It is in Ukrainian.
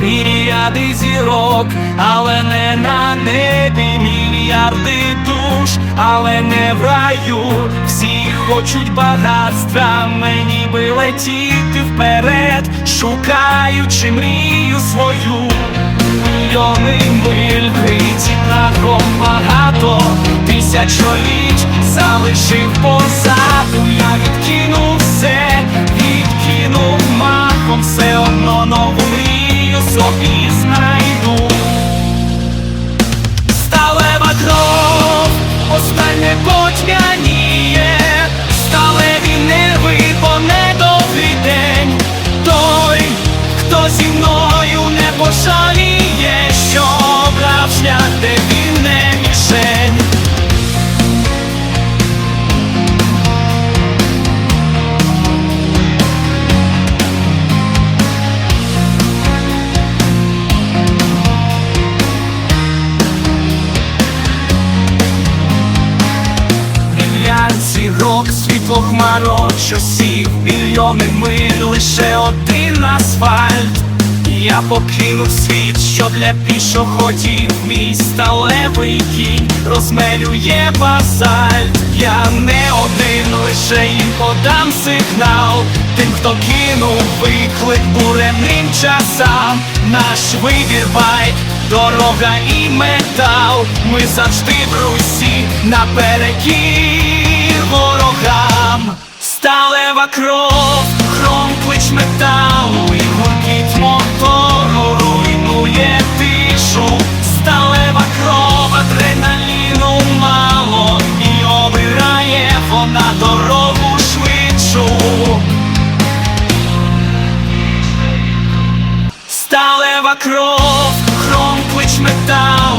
мільярди зірок, але не на небі мільярди душ, але не в раю. Всі хочуть багатства, мені би летіти вперед, шукаючи мрію свою. Мільйони миль притінаком багато Тисячоліть залишив позаду Я відкинув зірок, світло хмарок, що сів мільйони миль, лише один асфальт. Я покинув світ, що для пішоходів мій сталевий кінь розмелює базальт. Я не один, лише їм подам сигнал. Тим, хто кинув виклик буремним часам, наш вибір байк, дорога і метал. Ми завжди в русі наперекір. Сталева кров, хром клич металу і гуркіт мотору руйнує тишу. Сталева кров, адреналіну мало, і обирає вона дорогу швидшу. Сталева кров, хром клич металу